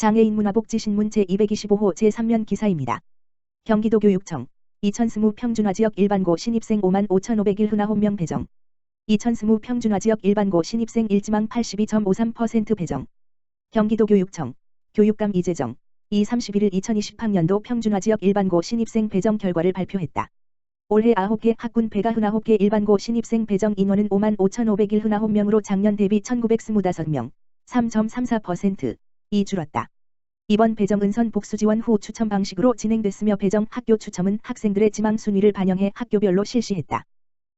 장애인 문화복지신문 제225호 제3면 기사입니다. 경기도 교육청 2020 평준화지역 일반고 신입생 5만 5,501 흔화혼명 배정 2020 평준화지역 일반고 신입생 일지망 82.53% 배정 경기도 교육청 교육감 이재정 2 31일 2020학년도 평준화지역 일반고 신입생 배정 결과를 발표했다. 올해 9개 학군 배가 흔화홉개 일반고 신입생 배정 인원은 5만 5,501 흔화혼명으로 작년 대비 1,925명 3.34% 이 줄었다. 이번 배정 은선 복수 지원 후 추첨 방식으로 진행됐으며 배정 학교 추첨은 학생들의 지망 순위를 반영해 학교별로 실시했다.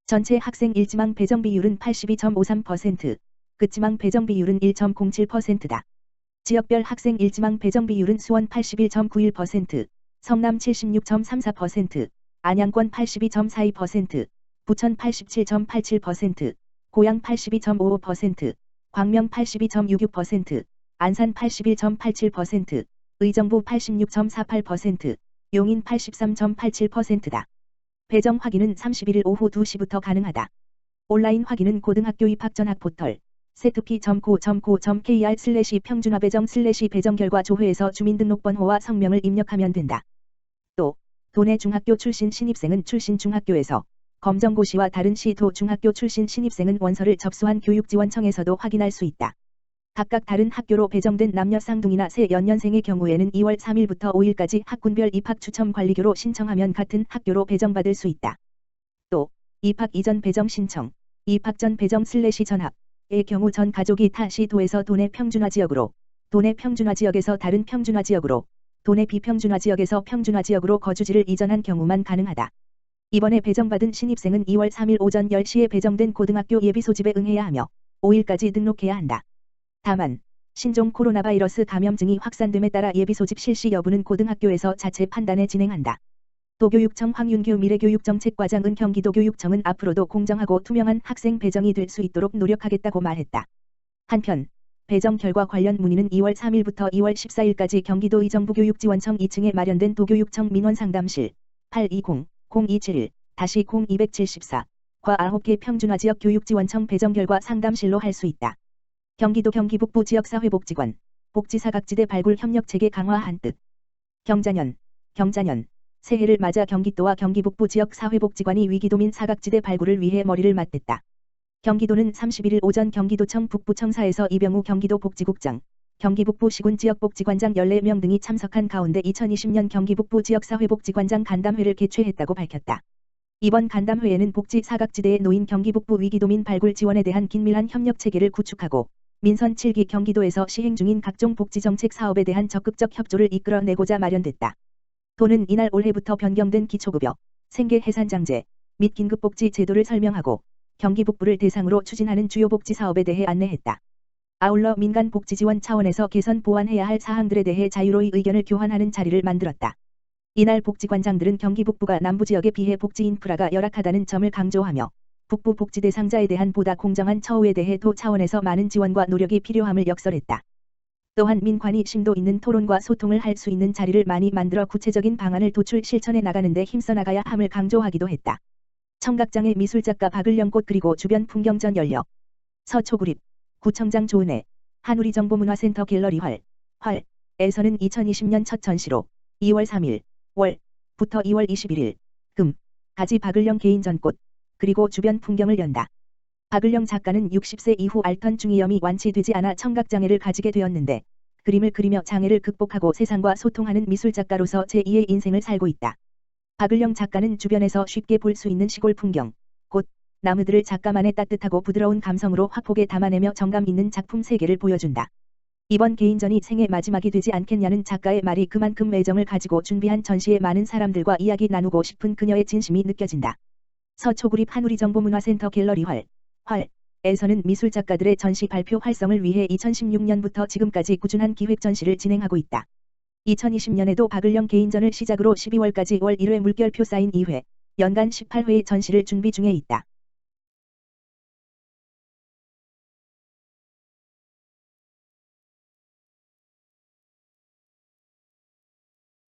전체 학생 일지망 배정 비율은 82.53%, 끝지망 배정 비율은 1.07%다. 지역별 학생 일지망 배정 비율은 수원 81.91%, 성남 76.34%, 안양권 82.42%, 부천 87.87%, 고양 82.55%, 광명 82.66%, 안산 81.87%, 의정부 86.48%, 용인 83.87%다. 배정 확인은 31일 오후 2시부터 가능하다. 온라인 확인은 고등학교 입학 전학 포털 세트피.co.go.kr 슬래시 평준화 배정 슬래시 배정 결과 조회에서 주민등록번호와 성명을 입력하면 된다. 또 도내 중학교 출신 신입생은 출신 중학교에서 검정고시와 다른 시도 중학교 출신 신입생은 원서를 접수한 교육지원청에서도 확인할 수 있다. 각각 다른 학교로 배정된 남녀 쌍둥이나 새 연년생의 경우에는 2월 3일부터 5일까지 학군별 입학 추첨 관리교로 신청하면 같은 학교로 배정받을 수 있다. 또 입학 이전 배정 신청, 입학 전 배정 슬래시 전합의 경우 전 가족이 타 시 도에서 도내 평준화 지역으로, 도내 평준화 지역에서 다른 평준화 지역으로, 도내 비평준화 지역에서 평준화 지역으로 거주지를 이전한 경우만 가능하다. 이번에 배정받은 신입생은 2월 3일 오전 10시에 배정된 고등학교 예비 소집에 응해야 하며 5일까지 등록해야 한다. 다만 신종 코로나 바이러스 감염증이 확산됨에 따라 예비 소집 실시 여부는 고등학교에서 자체 판단에 진행한다. 도교육청 황윤규 미래교육정책과장은 경기도교육청은 앞으로도 공정하고 투명한 학생 배정이 될 수 있도록 노력하겠다고 말했다. 한편 배정 결과 관련 문의는 2월 3일부터 2월 14일까지 경기도 의정부교육지원청 2층에 마련된 도교육청 민원상담실 820-0271-0274과 9개 평준화 지역 교육지원청 배정 결과 상담실로 할 수 있다. 경기도 경기북부 지역사회복지관, 복지사각지대 발굴 협력체계 강화한 뜻. 경자년, 경자년, 새해를 맞아 경기도와 경기북부 지역사회복지관이 위기도민 사각지대 발굴을 위해 머리를 맞댔다. 경기도는 31일 오전 경기도청 북부청사에서 이병우 경기도 복지국장, 경기북부 시군 지역복지관장 14명 등이 참석한 가운데 2020년 경기북부 지역사회복지관장 간담회를 개최했다고 밝혔다. 이번 간담회에는 복지 사각지대에 놓인 경기북부 위기도민 발굴 지원에 대한 긴밀한 협력 체계를 구축하고 민선 7기 경기도에서 시행 중인 각종 복지정책 사업에 대한 적극적 협조를 이끌어내고자 마련됐다. 도는 이날 올해부터 변경된 기초급여, 생계해산장제 및 긴급복지 제도를 설명하고 경기 북부를 대상으로 추진하는 주요 복지 사업에 대해 안내했다. 아울러 민간 복지 지원 차원에서 개선 보완해야 할 사항들에 대해 자유로이 의견을 교환하는 자리를 만들었다. 이날 복지관장들은 경기 북부가 남부 지역에 비해 복지 인프라가 열악하다는 점을 강조하며 북부 복지 대상자에 대한 보다 공정한 처우에 대해 도 차원에서 많은 지원과 노력이 필요함을 역설했다. 또한 민관이 심도 있는 토론과 소통을 할 수 있는 자리를 많이 만들어 구체적인 방안을 도출 실천해 나가는 데 힘써 나가야 함을 강조하기도 했다. 청각장애 미술작가 박을영꽃 그리고 주변 풍경전 열려 서초구립. 구청장 조은혜. 한우리 정보문화센터 갤러리 활. 활 에서는 2020년 첫 전시로 2월 3일. 월부터 2월 21일 금. 가지 박을영 개인 전꽃 그리고 주변 풍경을 연다. 박을영 작가는 60세 이후 알턴 중이염이 완치되지 않아 청각장애를 가지게 되었는데 그림을 그리며 장애를 극복하고 세상과 소통하는 미술작가로서 제2의 인생을 살고 있다. 박을영 작가는 주변에서 쉽게 볼 수 있는 시골 풍경, 꽃, 나무들을 작가만의 따뜻하고 부드러운 감성으로 화폭에 담아내며 정감 있는 작품 세계를 보여준다. 이번 개인전이 생애 마지막이 되지 않겠냐는 작가의 말이 그만큼 애정을 가지고 준비한 전시에 많은 사람들과 이야기 나누고 싶은 그녀의 진심이 느껴진다. 서초구립 한우리정보문화센터 갤러리 활, 활에서는 미술작가들의 전시 발표 활성을 위해 2016년부터 지금까지 꾸준한 기획 전시를 진행하고 있다. 2020년에도 박을영 개인전을 시작으로 12월까지 월 1회 물결표 사인 2회, 연간 18회의 전시를 준비 중에 있다.